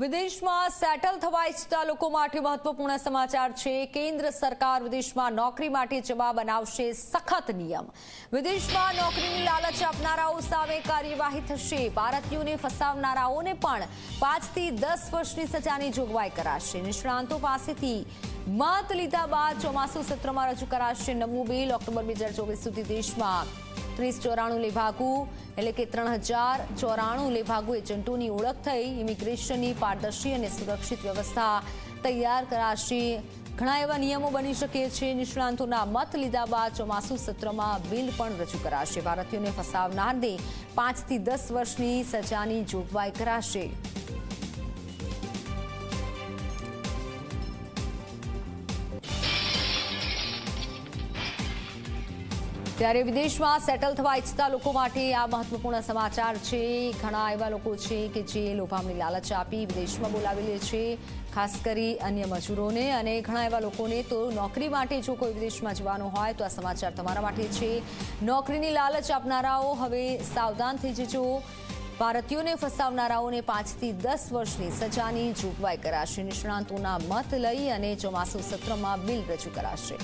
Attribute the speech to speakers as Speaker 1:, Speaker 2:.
Speaker 1: વિદેશમાં સેટલ થવા ઈચ્છતા લોકો માટે મહત્વપૂર્ણ સમાચાર છે. કેન્દ્ર સરકાર વિદેશમાં નોકરી માટે જવાબ બનાવશે સખત નિયમ. વિદેશમાં નોકરીની લાલચ આપનારાઓ સામે કાર્યવાહી થશે. ભારતીયોને ફસાવનારાઓને પણ પાંચથી દસ વર્ષની સજાની જોગવાઈ કરાશે. નિષ્ણાંતો પાસેથી મત લીધા બાદ ચોમાસુ સત્રમાં રજૂ કરાશે. નવમું બિલ ઓક્ટોબર બે સુધી દેશમાં ત્રીસ ચોરાણું લેભાગુ એટલે કે ત્રણ હજાર ચોરાણું લેભાગુ એજન્ટોની ઓળખ થઈ, ઇમિગ્રેશનની પારદર્શી અને સુરક્ષિત વ્યવસ્થા તૈયાર કરાશે. ઘણા એવા નિયમો બની શકે છે. નિષ્ણાંતોના મત લીધા બાદ ચોમાસુ સત્રમાં બિલ પણ રજૂ કરાશે. ભારતીયોને ફસાવનારને પાંચથી દસ વર્ષની સજાની જોગવાઈ કરાશે. ત્યારે વિદેશમાં સેટલ થવા ઈચ્છતા લોકો માટે આ મહત્વપૂર્ણ સમાચાર છે. ઘણા એવા લોકો છે કે જે લોભામણી લાલચ આપી વિદેશમાં બોલાવી લે છે, ખાસ કરી અન્ય મજૂરોને. અને ઘણા એવા લોકોને તો નોકરી માટે જો કોઈ વિદેશમાં જવાનું હોય તો આ સમાચાર તમારા માટે છે. નોકરીની લાલચ આપનારાઓ હવે સાવધાન થઈ જજો. ભારતીયોને ફસાવનારાઓને પાંચથી દસ વર્ષની સજાની જોગવાઈ કરાશે. નિષ્ણાંતોના મત લઈ અને ચોમાસુ સત્રમાં બિલ રજૂ કરાશે.